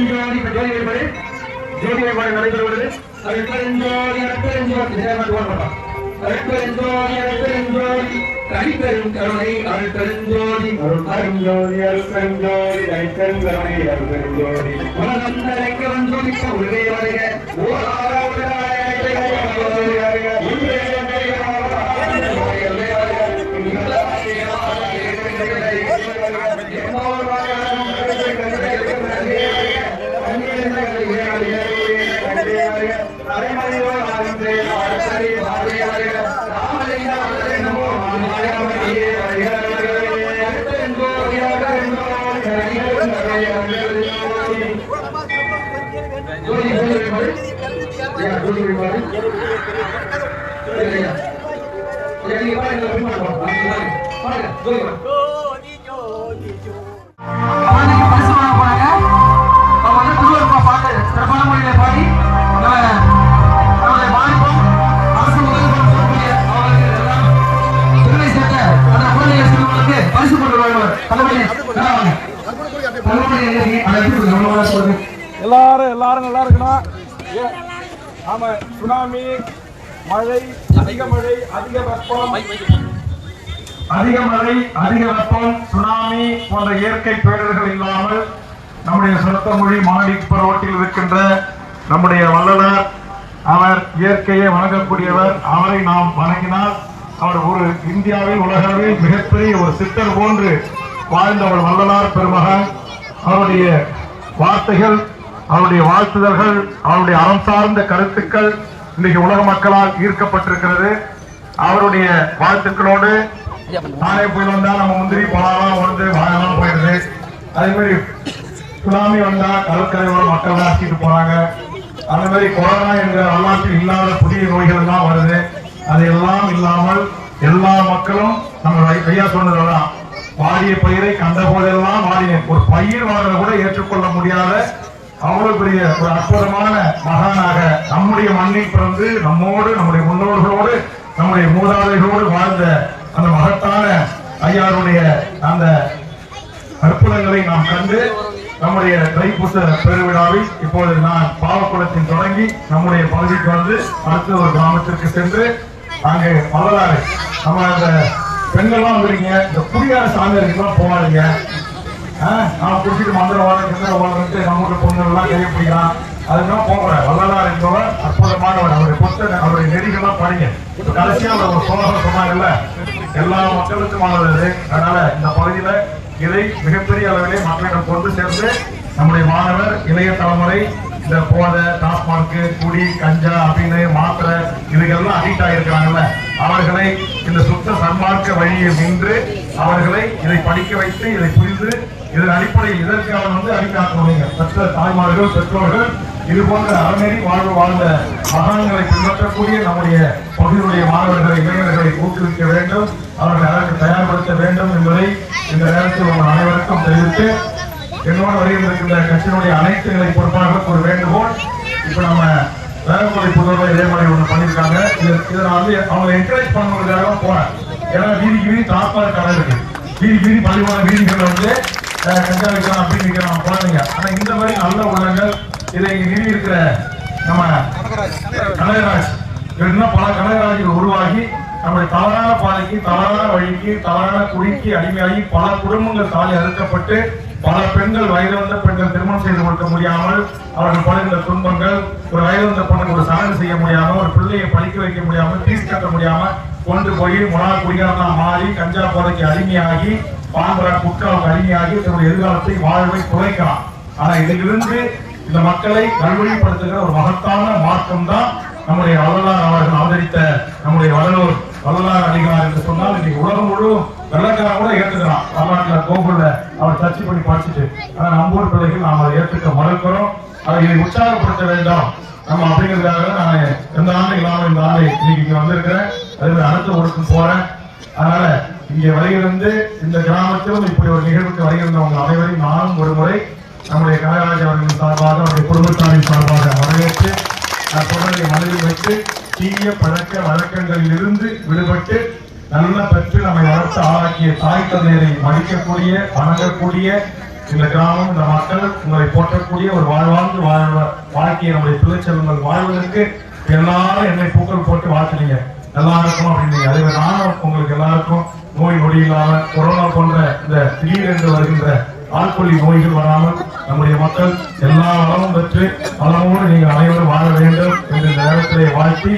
அருட்பெருஞ்சோதி ஜோதி வழிபாடு ஜோதி வழிபாடு நடைபெறுவது அருட்பெருஞ்சோதி அருட்பெருஞ்சோதி போடலாம் அருட்பெருஞ்சோதி தனிப்பெரும் கருணை அருட்பெருஞ்சோதி அருஞ்சோதி அருப்பெருஞ்சோதி தைத்தெருங்கருணை அருப்பெருஞ்சோதி உலகம் தலைக்க வந்தோதிக்க உள்ளே வருக ஜோதி ஜோதி வழிபாடு ஐயா, ஜோதி வழிபாடு ஐயா. ஐயா, நீங்க பாருங்க, இந்த பின்பாடு பாருங்க. பாருங்க, ஜோதி வழிபாடு. குழந்தைக்கு பரிசு வாங்க போறாங்க அவங்க வந்து திருவள்ளுவர் பாட்டு சிறப்பான முறையில பாடி நாம சுனாமி மழை அதிக மழை அதிக வெப்பம். அதிக மழை அதிக வெப்பம் சுனாமி போன்ற இயற்கை பேரிடர்கள் இல்லாமல் நம்முடைய சொந்த மொழி மாடிப்பர் ரோட்டில் இருக்கின்ற நம்முடைய வள்ளலார் அவர் இயற்கையை வணங்கக்கூடியவர். அவரை நாம் வணங்கினால் அவர் ஒரு இந்தியாவில் உலகளவில் மிகப்பெரிய ஒரு சித்தர் போன்று வாழ்ந்தவர் வல்லலார் பெருமகன். அவருடைய வார்த்தைகள் அவருடைய வாழ்த்துதல்கள் அவருடைய அறம் சார்ந்த கருத்துக்கள் இன்றைக்கு உலக மக்களால் ஈர்க்கப்பட்டிருக்கிறது. அவருடைய வாழ்த்துக்களோடு நானே போய் வந்தா நம்ம முந்திரி பழம் வந்து வாழலாம் போயிடுது. அதே மாதிரி சுனாமி வந்தா கடற்கரையோட மக்கள் தான் போறாங்க அதே மாதிரி கொரோனா என்கிற வரலாற்றில் இல்லாத புதிய நோய்கள் எல்லாம் வருது. அதையெல்லாம் இல்லாமல் எல்லா மக்களும் நம்ம ஐயா சொன்னதுதான். வாடிய பயிரை கண்ட போதெல்லாம் வாடினேன். ஒரு பயிர் வாழ கூட ஏற்றுக்கொள்ள முடியாத அவ்வளவு பெரிய ஒரு அற்புதமான மகானாக நம்முடைய மண்ணில் பிறந்து நம்மோடு நம்முடைய முன்னோர்களோடு நம்முடைய மூதாதைகளோடு வாழ்ந்த அந்த மகத்தான ஐயாருடைய அந்த அற்புதங்களை நாம் கண்டு நம்முடைய தைப்பூச பெருவிழாவில் இப்போது நான் பாவக்குளத்தில் தொடங்கி நம்முடைய பகுதிக்கு வந்து அடுத்த ஒரு கிராமத்திற்கு சென்று அங்கே வரலாறு. நம்ம அந்த பெண்கள்லாம் வந்துருங்க இந்த குடியார சாமியாருக்கெல்லாம் போவாதீங்க நான் குடிச்சிட்டு மந்திரம் வாழ கிந்திரம் வாழன்ட்டு நம்மளுடைய பொண்ணுகள் எல்லாம் கையை பிடிக்கிறான். அதுக்கெல்லாம் போகிறேன் வள்ளலார் என்பவர் அற்புதமானவர். அவரை பொறுத்த அவருடைய நெறிகள்லாம் பாருங்க. கடைசியாக அவர் ஒரு சோழர் சொன்னாங்கல்ல எல்லா மக்களுக்கும் ஆனது. அதனால இந்த பகுதியில இதை மிகப்பெரிய அளவிலே மக்களிடம் கொண்டு சேர்ந்து நம்முடைய மாணவர் இளைய தலைமுறை இந்த போதை டாஸ்மார்க்கு குடி கஞ்சா அப்படின்னு மாத்திரை இதுக்கெல்லாம் அடிக்ட் ஆகியிருக்கிறாங்கல்ல அவர்களை இந்த சுத்த சன்மார்க்க வழியில் நின்று அவர்களை இதை படிக்க வைத்து இதை புரிந்து இதன் அடிப்படையில் இதற்காக வந்து அடிக்காக்கணுங்க பெற்ற தாய்மார்கள் பெற்றோர்கள் இது போன்ற அறநெறி வாழ்வு வாழ்ந்த மகான்களை பின்பற்றக்கூடிய நம்முடைய பகுதியுடைய மாணவர்களை இளைஞர்களை ஊக்குவிக்க வேண்டும் அவர்களை அதற்கு தயார்படுத்த வேண்டும் என்பதை இந்த நேரத்தில் உங்கள் அனைவருக்கும் தெரிவித்து என்னோட வரையில் கட்சியினுடைய அனைத்து நிலை பொறுப்பாளர்களுக்கு ஒரு வேண்டுகோள் இப்ப நம்ம வேலைமொழி புதுவை இதே மாதிரி ஒண்ணு பண்ணிருக்காங்க இது இதை நான் வந்து அவங்களை என்கரேஜ் பண்ணுறதுக்காக போனேன் ஏன்னா வீதிக்கு வீதி தாப்பால் கடை இருக்கு. வீதி வீதி பள்ளிக்கூட வீதிகள் வந்து கஞ்சா வைக்கலாம் அப்படின்னு குழந்தைங்க. ஆனா இந்த மாதிரி நல்ல உள்ளங்கள் இதை இங்க நிறுவி இருக்கிற நம்ம கனகராஜ். இன்னும் பல கனகராஜிகள் உருவாகி நம்முடைய தவறான பாதைக்கு தவறான வழிக்கு தவறான குடிக்கு அடிமையாகி பல குடும்பங்கள் தாலி அறுக்கப்பட்டு பல பெண்கள் வயது வந்த பெண்கள் திருமணம் செய்து கொடுக்க முடியாமல் அவர்கள் படுகின்ற துன்பங்கள் வயது வந்த பொண்ணுக்கு ஒரு சடங்கு செய்ய முடியாம ஒரு பிள்ளையை படிக்க வைக்க முடியாம ஃபீஸ் கட்ட முடியாம கொண்டு போய் முனா குடிகாரனா மாறி கஞ்சா போதைக்கு அடிமையாகி பாம்பரா குட்காவுக்கு அடிமையாகி தன்னுடைய எதிர்காலத்தை வாழ்வை குறைக்கலாம். ஆனா இதிலிருந்து இந்த மக்களை நல்வழிப்படுத்துகிற ஒரு மகத்தான மார்க்கம் தான் நம்முடைய வள்ளலார் அவர்கள் அவதரித்த நம்முடைய வள்ளலூர் வள்ளலார் அடிகளார் என்று சொன்னால் இன்னைக்கு உலகம் முழுவதும் வெள்ளக்காரன் கூட ஏற்றுக்கிறான் வரலாற்றுல கோகுல்ல அவர் சர்ச்சை பண்ணி படிச்சுட்டு. ஆனா நம்ம ஊர் பிள்ளைகள் நாம் அதை ஏற்றுக்க மறுக்கிறோம். அவர்களை உற்சாகப்படுத்த வேண்டாம். நம்ம அப்படிங்கிறதுக்காக நான் எந்த ஆண்டு இல்லாமல் இந்த ஆண்டு இன்னைக்கு இங்க வந்திருக்கிறேன். அதே மாதிரி அடுத்த ஊருக்கும் போறேன். அதனால இங்கே வருகிறது இந்த கிராமத்திலும் இப்படி ஒரு நிகழ்வுக்கு வருகின்றவங்க அனைவரையும் நானும் ஒரு முறை நம்முடைய கனகராஜ் அவர்களின் சார்பாக அவருடைய குடும்பத்தாரின் சார்பாக வரவேற்று நான் சொல்றதை மனதில் வைத்து தீய பழக்க வழக்கங்களில் இருந்து விடுபட்டு நல்ல பெற்று நம்மை வளர்த்து ஆளாக்கிய தாய் தந்தையரை மதிக்கக்கூடிய வணங்கக்கூடிய இந்த கிராமம் இந்த மக்கள் உங்களை போற்றக்கூடிய ஒரு வாழ்வாழ்ந்து வாழ்வ வாழ்க்கையை நம்முடைய பிள்ளைச்செல்வங்கள் வாழ்வதற்கு எல்லாரும் என்னை பூக்கள் போட்டு வாழ்த்துனீங்க நல்லா இருக்கும் அப்படின்னீங்க அதே நானும் உங்களுக்கு எல்லாருக்கும் நோய் நொடி இல்லாம கொரோனா போன்ற இந்த திடீரென்று வருகின்ற ஆட்கொல்லி நோய்கள் வராமல் நம்முடைய மக்கள் எல்லா வளமும் பெற்று வளமோடு நீங்கள் அனைவரும் வாழ வேண்டும் என்று இந்த நேரத்திலே வாழ்த்தி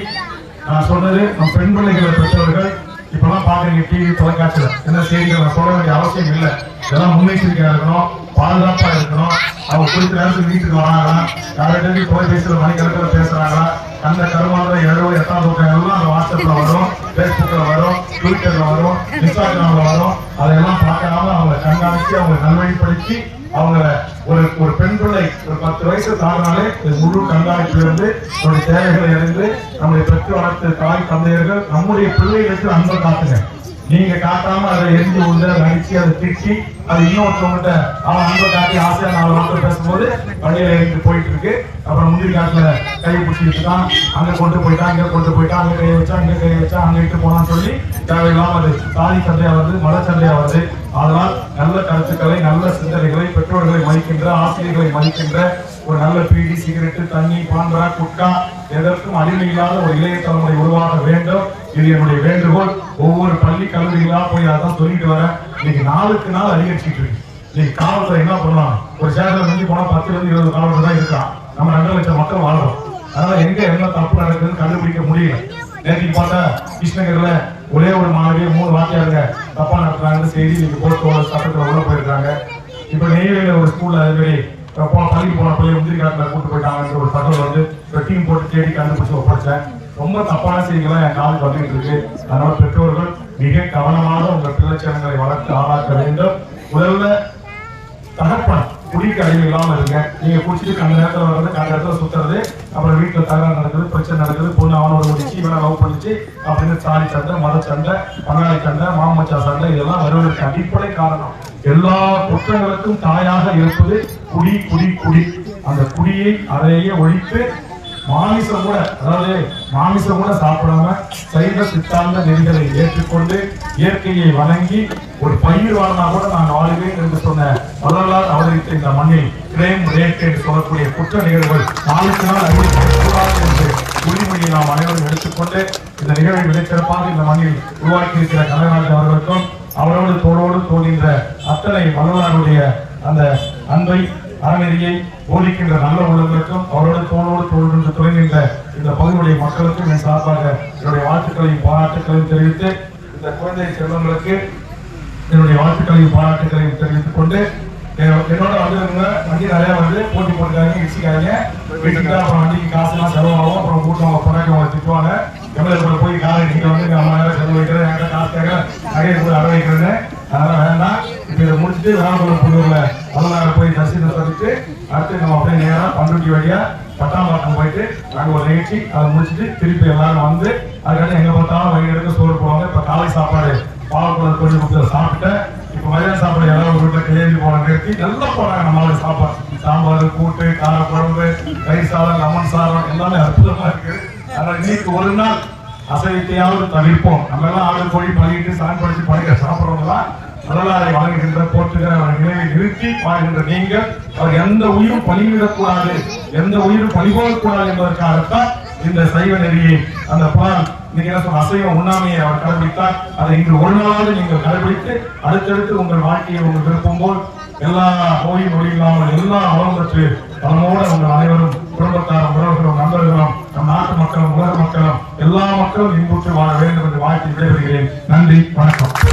நான் சொன்னது நம் பெண் பிள்ளைகளை பெற்றவர்கள் இப்பெல்லாம் பாக்குறீங்க டிவி தொலைக்காட்சியில். என்ன செய்திகள் நான் சொல்ல வேண்டிய அவசியம் இல்லை. இதெல்லாம் முன்னெச்சரிக்கையா இருக்கணும் பாதுகாப்பா இருக்கணும். அவங்க குறித்த நேரத்துக்கு வீட்டுக்கு வராங்களா யார்கிட்ட தொலைபேசியில மணிக்கணக்கில் பேசுறாங்களா அந்த கருமாந்திர எழுபது எட்டாம் தூக்கம் எல்லாம் அந்த வாட்ஸ்அப்ல வரும் பேஸ்புக்ல வரும் ட்விட்டர்ல வரும் இன்ஸ்டாகிராம்ல வரும். அதையெல்லாம் பார்க்காம அவங்களை கண்காணிச்சு அவங்க நல்வழிப்படுத்தி அவங்க ஒரு ஒரு பெண் பிள்ளை ஒரு பத்து வயசு தாழ்னாலே இது முழு கண்காணிப்பு இருந்து நம்முடைய தேவைகளை இருந்து நம்முடைய பெற்று வளர்த்த தாய் தந்தையர்கள் நம்முடைய பிள்ளைகளுக்கு அன்பை காத்துங்க நீங்க காட்டாம அதை எரிஞ்சு உள்ள நடிச்சு அதை திட்டி அது இன்னொருத்தவங்கிட்ட அவன் அன்பை காட்டி ஆசையா நாலு வார்த்தை பேசும்போது வழியில இருந்து போயிட்டு இருக்கு அப்புறம் முந்திரி காட்டுல கை பிடிச்சிட்டு தான் அங்க கொண்டு போயிட்டான் இங்க கொண்டு போயிட்டான் அங்க கை வச்சா இங்க கை வச்சா அங்க இட்டு போனான்னு சொல்லி தேவையில்லாம அது சாதி சண்டையா வருது மத சண்டையா வருது. அதனால் நல்ல கருத்துக்களை நல்ல சிந்தனைகளை பெற்றோர்களை மதிக்கின்ற ஆசிரியர்களை மதிக்கின்ற ஒரு நல்ல பீடி சிகரெட்டு தண்ணி பான்பரா குட்கா எதற்கும் அடிமை இல்லாத ஒரு இளைய தலைமுறை உருவாக வேண்டும். இது என்னுடைய வேண்டுகோள். ஒவ்வொரு பள்ளி கல்லூரிகளா போய் அதான் சொல்லிட்டு வரேன் இன்னைக்கு நாளுக்கு நாள் அதிகரிச்சுட்டு இருக்கு. இன்னைக்கு காவல்துறை என்ன பண்ணலாம்? ஒரு சேகரம் மிஞ்சி போனா பத்துல இருந்து இருபது காவல்துறை தான் இருக்கான். நம்ம ரெண்டு லட்சம் மக்கள் வாழ்றோம். அதனால எங்க என்ன தப்பு நடக்குதுன்னு கண்டுபிடிக்க முடியல. நேற்று பார்த்தா கிருஷ்ணகிரில ஒரே ஒரு மாணவியை மூணு வாத்தியாருங்க தப்பா நடத்துறாங்கன்னு செய்தி இன்னைக்கு போஸ்ட் சட்டத்துல உள்ள போயிருக்காங்க. இப்ப நெய்வேலியில ஒரு ஸ்கூல்ல அது மாதிரி பள்ளிக்கு போன பிள்ளை முந்திரி காட்டுல கூட்டு போயிட்டாங்கன்ற ஒரு தகவல் வந்து ஒரு டீம் போட்டு தேடி கண்டுபிடிச்சு ஒப்படைச்சேன். ரொம்ப தப்பான செய்திகளாக என் காலுக்கு வந்துட்டு இருக்கு. அதனால பெற்றோர்கள் மிக கவனமாக உங்கள் பிள்ளைச்சனங்களை வளர்த்து ஆளாக்க வேண்டும். முதல்ல தகப்பன் குடிக்க அழிவு இல்லாம இருங்க. நீங்க குடிச்சிட்டு கண்ட நேரத்தில் வர்றது கண்ட இடத்துல சுத்துறது அப்புறம் வீட்டுல தகராறு நடக்குது பிரச்சனை நடக்குது பொண்ணு அவனோட முடிச்சு இவனை லவ் பண்ணிச்சு அப்படின்னு சாதி சண்டை மத சண்டை பங்காளி சண்டை மாமச்சா சண்டை இதெல்லாம் வருவதற்கு அடிப்படை காரணம். எல்லா குற்றங்களுக்கும் தாயாக இருப்பது குடி குடி குடி. அந்த குடியை அதையே ஒழித்து மாமிசம் கூட அதாவது மாமிசம் கூட சாப்பிடாம சைவ சித்தாந்த நெறிகளை ஏற்றுக்கொண்டு இயற்கையை வணங்கி ஒரு பயிர் வாழ்னா கூட நான் வாழ்வேன் என்று சொன்ன வரலாறு அவதரித்த இந்த மண்ணில் கிரேம் ரேட் என்று சொல்லக்கூடிய குற்ற நிகழ்வுகள் நாளுக்கு நாள் அதிகரிக்கக்கூடாது என்று உரிமையை நாம் அனைவரும் எடுத்துக்கொண்டு இந்த நிகழ்வை மிகச்சிறப்பாக இந்த மண்ணில் உருவாக்கி இருக்கிற அவர்களுக்கும் அவரோடு தோளோடு தோன்கின்ற அத்தனை வல்லவர்களுடைய அந்த அன்பை அறநெறியை போதிக்கின்ற நல்ல உள்ளங்களுக்கும் அவரோடு தோளோடு தோல் என்று துணைகின்ற இந்த பகுதியுடைய மக்களுக்கும் என் சார்பாக என்னுடைய வாழ்த்துக்களையும் பாராட்டுகளையும் தெரிவித்து இந்த குழந்தை செல்வங்களுக்கு என்னுடைய வாழ்த்துக்களையும் பாராட்டுகளையும் தெரிவித்துக் கொண்டு என்- என்னோட வந்தவங்க வண்டி நிறையா வந்து போட்டி போட்டுக்காங்க இடிச்சுக்காங்க வீட்டுக்கு அப்புறம் வண்டிக்கு காசுலாம் செலவாகும் அப்புறம் கூட்டம் போனாக்க அவங்க திட்டுவாங்க. எவ்வளோ போய் காலை நீங்க வந்து நம்ம நேரம் செலவு வைக்கிறேன் என்கிட்ட காசு கேட்க நகையை போய் அட வைக்கிறேன்னு. அதனால வேண்டாம். இப்ப இதை முடிச்சுட்டு ராமகுலம் புள்ளூர்ல தமிழ்நாடு போய் தரிசனம் சொல்லிட்டு அடுத்து நம்ம அப்படியே நேராக பண்ருட்டி வழியா பட்டாம்பாக்கம் போயிட்டு நாங்கள் ஒரு நிகழ்ச்சி அதை முடிச்சுட்டு திருப்பி எல்லாரும் வந்து அதுக்கடுத்து எங்க பார்த்தாலும் வழி எடுக்க சோறு போவாங்க இப்ப காலை சாப்பாடு பாவக்குளம் கொஞ்சம் கொடுத்து சாப்பிட்டேன். இப்ப மதியம் சாப்பாடு எல்லாரும் வீட்டில் வீட்டுல கையெழுதி போன நிறுத்தி எல்லாம் போறாங்க நம்மளோட சாப்பாடு. சாம்பார் கூட்டு கார குழம்பு தயிர் சாதம் லெமன் சாதம் எல்லாமே அற்புதமா இருக்கு. அதனால இன்னைக்கு ஒரு நாள் அசைத்தையாவது தவிர்ப்போம். நம்ம எல்லாம் ஆடு கோழி பழகிட்டு சான் படிச்சு பழக வரலாறை வழங்குகின்ற போற்றுகிற அவர் நினைவை நிறுத்தி வாழ்கின்ற நீங்கள் அவர் எந்த உயிரும் பணிவிடக்கூடாது எந்த உயிரும் பணிபோகக்கூடாது என்பதற்காகத்தான் இந்த சைவ நெறியை அந்த புறான் இன்னைக்கு அசைவ உண்ணாமையை அவர் கடைபிடித்தார். அதை இன்று ஒரு நாளாவது நீங்கள் கடைபிடித்து அடுத்தடுத்து உங்கள் வாழ்க்கையை உங்கள் விருப்பம் போல் எல்லா நோயும் நொடி இல்லாமல் எல்லா வளம் பெற்று வளமோடு உங்கள் அனைவரும் குடும்பத்தாரும் உறவுகளும் நண்பர்களும் நம் நாட்டு மக்களும் உலக மக்களும் எல்லா மக்களும் இன்புற்று வாழ வேண்டும் என்று வாழ்த்தி விடைபெறுகிறேன். நன்றி வணக்கம்.